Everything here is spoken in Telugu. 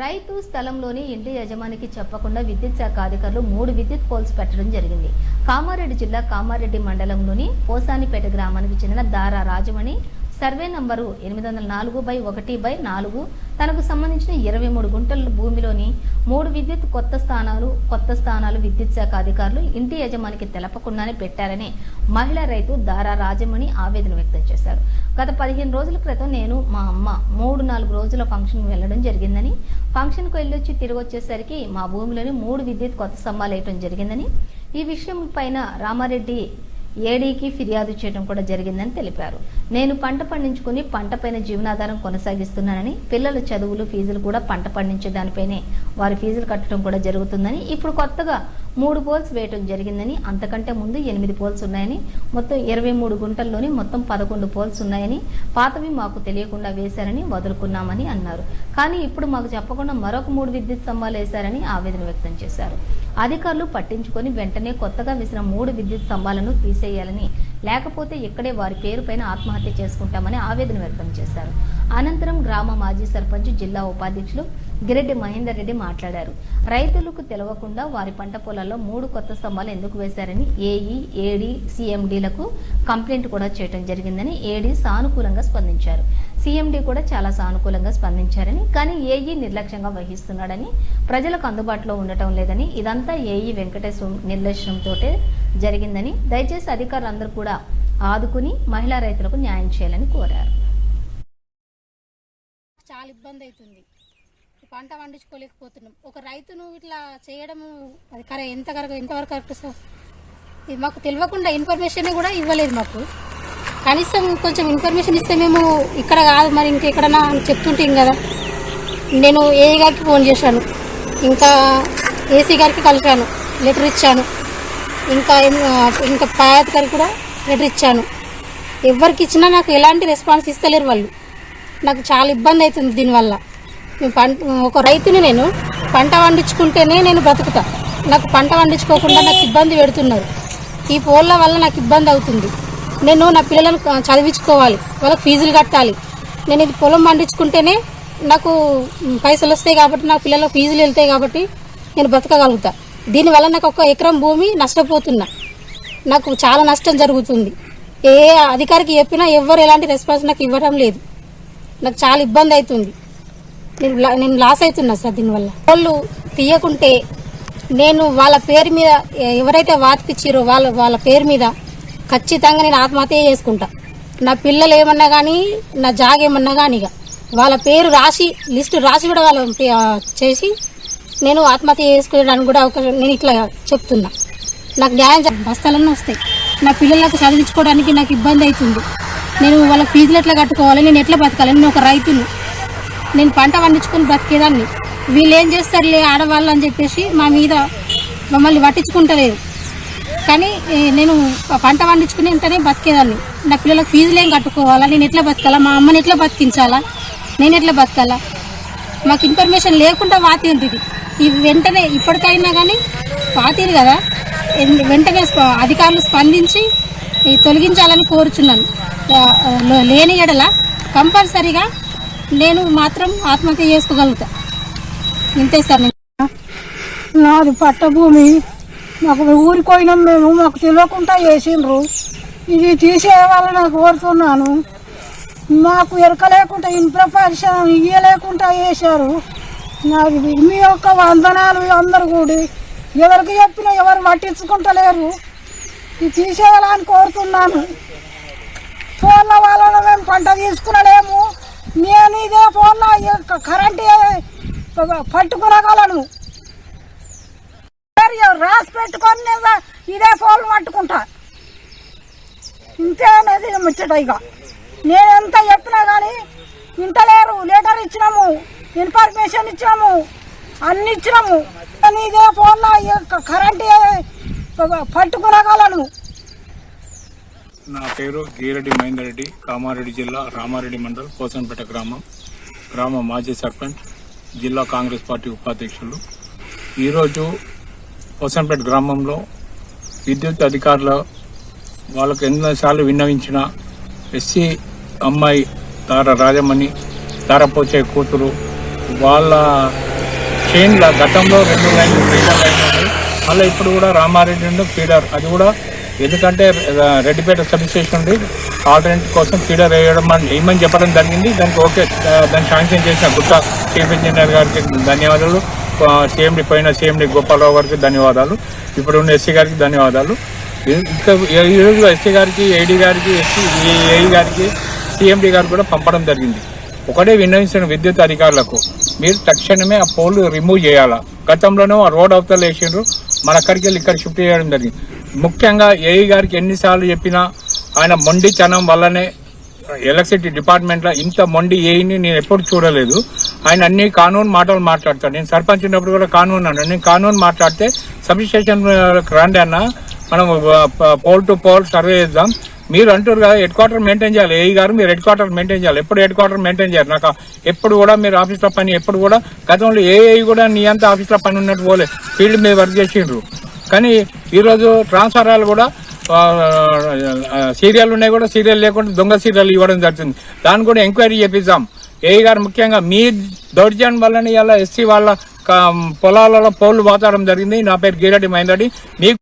రైతు స్థలంలోని ఇంటి యజమానికి చెప్పకుండా విద్యుత్ శాఖ అధికారులు మూడు విద్యుత్ పోల్స్ పెట్టడం జరిగింది. కామారెడ్డి జిల్లా కామారెడ్డి మండలంలోని పోసానిపేట గ్రామానికి చెందిన దారా రాజమణి సర్వే నంబరు ఎనిమిది వందల నాలుగు బై ఒకటి బై నాలుగు. తనకు సంబంధించిన ఇరవై మూడు గుంటల భూమిలోని మూడు విద్యుత్ కొత్త స్థానాలు కొత్త స్థానాలు విద్యుత్ శాఖ అధికారులు ఇంటి యజమానికి తెలపకుండానే పెట్టారని మహిళా రైతు దారా రాజమణి ఆవేదన వ్యక్తం చేశారు. గత పదిహేను రోజుల క్రితం నేను మా అమ్మ మూడు నాలుగు రోజుల ఫంక్షన్కి వెళ్ళడం జరిగిందని ఫంక్షన్కు వెళ్ళొచ్చి తిరిగి వచ్చేసరికి మా భూమిలోని మూడు విద్యుత్ కొత్త స్తంభాలు వేయటం జరిగిందని ఈ విషయం పైన రామారెడ్డి ఏడీకి ఫిర్యాదు చేయడం కూడా జరిగిందని తెలిపారు. నేను పంట పండించుకుని పంటపైన జీవనాధారం కొనసాగిస్తున్నానని పిల్లల చదువులు ఫీజులు కూడా పంట పండించే దానిపైనే వారి ఫీజులు కట్టడం కూడా జరుగుతుందని ఇప్పుడు కొత్తగా మూడు పోల్స్ వేయటం జరిగిందని అంతకంటే ముందు ఎనిమిది పోల్స్ ఉన్నాయని మొత్తం ఇరవై మూడు గుంటల్లోని మొత్తం పదకొండు పోల్స్ ఉన్నాయని పాతవి మాకు తెలియకుండా వేశారని వదులుకున్నామని అన్నారు. కానీ ఇప్పుడు మాకు చెప్పకుండా మరొక మూడు విద్యుత్ స్తంభాలు వేశారని ఆవేదన వ్యక్తం చేశారు. అధికారులు పట్టించుకొని వెంటనే కొత్తగా వేసిన మూడు విద్యుత్ స్తంభాలను తీసేయాలని లేకపోతే ఇక్కడే వారి పేరుపైన ఆత్మహత్య చేసుకుంటామని ఆవేదన వ్యక్తం చేశారు. అనంతరం గ్రామ మాజీ సర్పంచ్ జిల్లా ఉపాధ్యక్షులు గిరెడ్డి మహేందర్ రెడ్డి మాట్లాడారు. రైతులకు తెలవకుండా వారి పంట పొలాల్లో మూడు కొత్త స్తంభాలు ఎందుకు వేశారని ఏఈ ఏడీ సీఎండీలకు కంప్లైంట్ కూడా చేయడం జరిగిందని ఏడీ సానుకూలంగా స్పందించారు. సీఎండీ కూడా చాలా సానుకూలంగా స్పందించారని కానీ ఏఈ నిర్లక్ష్యంగా వహిస్తున్నాడని ప్రజలకు అందుబాటులో ఉండటం లేదని ఇదంతా ఏఈ వెంకటేశ్వరం నిర్లక్ష్యంతో జరిగిందని దయచేసి అధికారులందరూ కూడా ఆదుకుని మహిళా రైతులకు న్యాయం చేయాలని కోరారు. చాలా ఇబ్బంది అవుతుంది. పంట పండించుకోలేకపోతున్నాం. ఒక రైతును ఇట్లా చేయడము అది కరె ఎంత కరెక్ట్ ఎంతవరకు కరెక్ట్ సార్? ఇది మాకు తెలియకుండా ఇన్ఫర్మేషన్ కూడా ఇవ్వలేదు మాకు. కనీసం కొంచెం ఇన్ఫర్మేషన్ ఇస్తే మేము ఇక్కడ కాదు మరి ఇంకెక్కడన్నా చెప్తుంటాం కదా నేను ఏ గారికి ఫోన్ చేశాను. ఇంకా ఏసీ గారికి కలిశాను లెటర్ ఇచ్చాను. ఇంకా ఇంకా పాయాత్ గారికి కూడా లెటర్ ఇచ్చాను. ఎవరికి ఇచ్చినా నాకు ఎలాంటి రెస్పాన్స్ ఇస్తలేరు వాళ్ళు. నాకు చాలా ఇబ్బంది అవుతుంది దీనివల్ల. నేను పంట ఒక రైతుని నేను పంట పండించుకుంటేనే నేను బ్రతుకుతా. నాకు పంట పండించుకోకుండా నాకు ఇబ్బంది పెడుతున్నారు. ఈ పోల్ల వల్ల నాకు ఇబ్బంది అవుతుంది. నేను నా పిల్లలను చదివించుకోవాలి. వాళ్ళకి ఫీజులు కట్టాలి. నేను ఇది పొలం పండించుకుంటేనే నాకు పైసలు వస్తాయి కాబట్టి నా పిల్లల ఫీజులు వెళ్తాయి కాబట్టి నేను బ్రతకగలుగుతా. దీనివల్ల నాకు ఒక ఎకరం భూమి నష్టపోతున్నా. నాకు చాలా నష్టం జరుగుతుంది. ఏ అధికారికి చెప్పినా ఎవ్వరు ఎలాంటి రెస్పాన్స్ నాకు ఇవ్వడం లేదు. నాకు చాలా ఇబ్బంది అవుతుంది. నేను నేను లాస్ అవుతున్నా సార్ దీనివల్ల. వాళ్ళు తీయకుంటే నేను వాళ్ళ పేరు మీద ఎవరైతే వాతికిచ్చిరో వాళ్ళ వాళ్ళ పేరు మీద ఖచ్చితంగా నేను ఆత్మహత్య చేసుకుంటా. నా పిల్లలు ఏమన్నా కానీ నా జాగ ఏమన్నా కానీ ఇక వాళ్ళ పేరు రాసి లిస్టు రాసి కూడా వాళ్ళ చేసి నేను ఆత్మహత్య చేసుకోవడానికి కూడా ఒక నేను ఇట్లా చెప్తున్నా. నాకు న్యాయం చే- బస్తాలన్నీ వస్తాయి. నా పిల్లలకు చదివించుకోవడానికి నాకు ఇబ్బంది అవుతుంది. నేను వాళ్ళ ఫీజులు ఎట్లా కట్టుకోవాలి? నేను ఎట్లా బతకాలి? నేను ఒక రైతును. నేను పంట పండించుకొని బతికేదాన్ని. వీళ్ళు ఏం చేస్తారులే ఆడవాళ్ళు అని చెప్పేసి మా మీద మమ్మల్ని పట్టించుకుంటలేరు. కానీ నేను పంట పండించుకుని వెంటనే బతికేదాన్ని. నా పిల్లలకు ఫీజులు ఏం కట్టుకోవాలా? నేను ఎట్లా బతకాలా? మా అమ్మని ఎట్లా బతికించాలా? నేను ఎట్లా బతకాలా? మాకు ఇన్ఫర్మేషన్ లేకుండా వాతి ఉంది ఇది వెంటనే ఇప్పటికైనా కానీ పాతీరు కదా? వెంటనే స్ప- అధికారులు స్పందించి తొలగించాలని కోరుచున్నాను. లేని ఎడల కంపల్సరీగా నేను మాత్రం ఆత్మహత్య చేసుకోగలుగుతా. ఇంతే సార్ నేను. నాది పట్టభూమి. మాకు ఊరికి పోయినాం మేము మాకు తెలియకుండా వేసిండ్రు ఇది తీసేయాలని కోరుతున్నాను. మాకు ఎరక లేకుండా ఇన్ఫర్మేషన్ ఇయ్యలేకుండా చేశారు. నాకు మీ యొక్క వందనాలు అందరు కూడి ఎవరికి చెప్పినా ఎవరు పట్టించుకుంటలేరు. ఇది తీసేయాలని కోరుతున్నాను. ఫోన్ల వలన మేము పంట తీసుకునలేము. నేను ఇదే ఫోన్లో కరెంట్ పట్టుకునగలను. రాసి పెట్టుకొని నేను ఇదే ఫోన్ పట్టుకుంటా. ఇంతే అనేది ముచ్చట ఇక. నేను ఎంత చెప్పినా కానీ వింటలేరు. లెటర్ ఇచ్చినాము. ఇన్ఫర్మేషన్ ఇచ్చినాము. అన్ని ఇచ్చినాము. నేను ఇదే ఫోన్లో కరెంట్ పట్టుకునగలను నా పేరు గీరెడ్డి మహేందర్ రెడ్డి కామారెడ్డి జిల్లా రామారెడ్డి మండల్ పోసన్పేట గ్రామం. గ్రామ మాజీ సర్పంచ్ జిల్లా కాంగ్రెస్ పార్టీ ఉపాధ్యక్షులు. ఈరోజు పోసన్పేట గ్రామంలో విద్యుత్ అధికారుల వాళ్ళకు ఎన్నోసార్లు విన్నవించిన ఎస్సీ అమ్మాయి తార రాజమణి తారపోచే కూతురు. వాళ్ళ చైన్ల గతంలో రెండు లైన్లు ఫీడర్ లైన్ ఉన్నాయి. మళ్ళీ ఇప్పుడు కూడా రామారెడ్డి నుండి ఫీడర్. అది కూడా ఎందుకంటే రెడ్డిపేట సబ్ స్టేషన్ నుండి ఆల్టర్నేట్ కోసం ఫీడర్ వేయడం ఏమని చెప్పడం జరిగింది. దానికి ఓకే దాన్ని శాంక్షన్ చేసిన గుట్ట చీఫ్ ఇంజనీర్ గారికి ధన్యవాదాలు. సీఎండి పోయిన సీఎండి గోపాలరావు గారికి ధన్యవాదాలు. ఇప్పుడు ఉన్న ఎస్సీ గారికి ధన్యవాదాలు. ఇంకా ఈరోజు ఎస్సీ గారికి ఏడీ గారికి ఎస్సీ ఏఈ గారికి సీఎండి గారు కూడా పంపడం జరిగింది. ఒకటే విన్నవించిన విద్యుత్ అధికారులకు మీరు తక్షణమే ఆ పోల్ రిమూవ్ చేయాలా? గతంలోనూ ఆ రోడ్ అవతల వేసిండ్రు మన అక్కడికి వెళ్ళి ఇక్కడ షిఫ్ట్ చేయడం జరిగింది. ముఖ్యంగా ఏఈ గారికి ఎన్నిసార్లు చెప్పినా ఆయన మొండితనం వల్లనే ఎలక్ట్రిసిటీ డిపార్ట్మెంట్లో ఇంత మొండి ఏఈని నేను ఎప్పుడు చూడలేదు. ఆయన అన్ని కానూన్ మాటలు మాట్లాడతాడు. నేను సర్పంచ్ ఉన్నప్పుడు కూడా కానూన్ అన్నాడు. నేను కానూన్ మాట్లాడితే సబ్ స్టేషన్ రండి అన్న. మనం పోల్ టు పోల్ సర్వే చేద్దాం. మీరు అంటారు కదా హెడ్ క్వార్టర్ మెయింటైన్ చేయాలి. ఏఈ గారు మీరు హెడ్ క్వార్టర్ మెయింటైన్ చేయాలి. ఎప్పుడు హెడ్ క్వార్టర్ మెయింటైన్ చేయాలి? నాకు ఎప్పుడు కూడా మీరు ఆఫీస్లో పని ఎప్పుడు కూడా గతంలో ఏఐ కూడా నీ అంతా ఆఫీస్లో పని ఉన్నట్టు పోలే. ఫీల్డ్ మీద వర్క్ చేసిండ్రు. కానీ ఈరోజు ట్రాన్స్ఫరాలు కూడా సీరియల్ ఉన్నాయి కూడా సీరియల్ లేకుండా దొంగ సీరియల్ ఇవ్వడం జరుగుతుంది. దాన్ని కూడా ఎంక్వైరీ చేపిద్దాం. ఏఐ గారు ముఖ్యంగా మీ దౌర్జన్యం వల్లనే ఇలా ఎస్సీ వాళ్ళ పొలాలలో పోలు పోతాడం జరిగింది. నా పేరు గిరెడ్డి మైందడి మీకు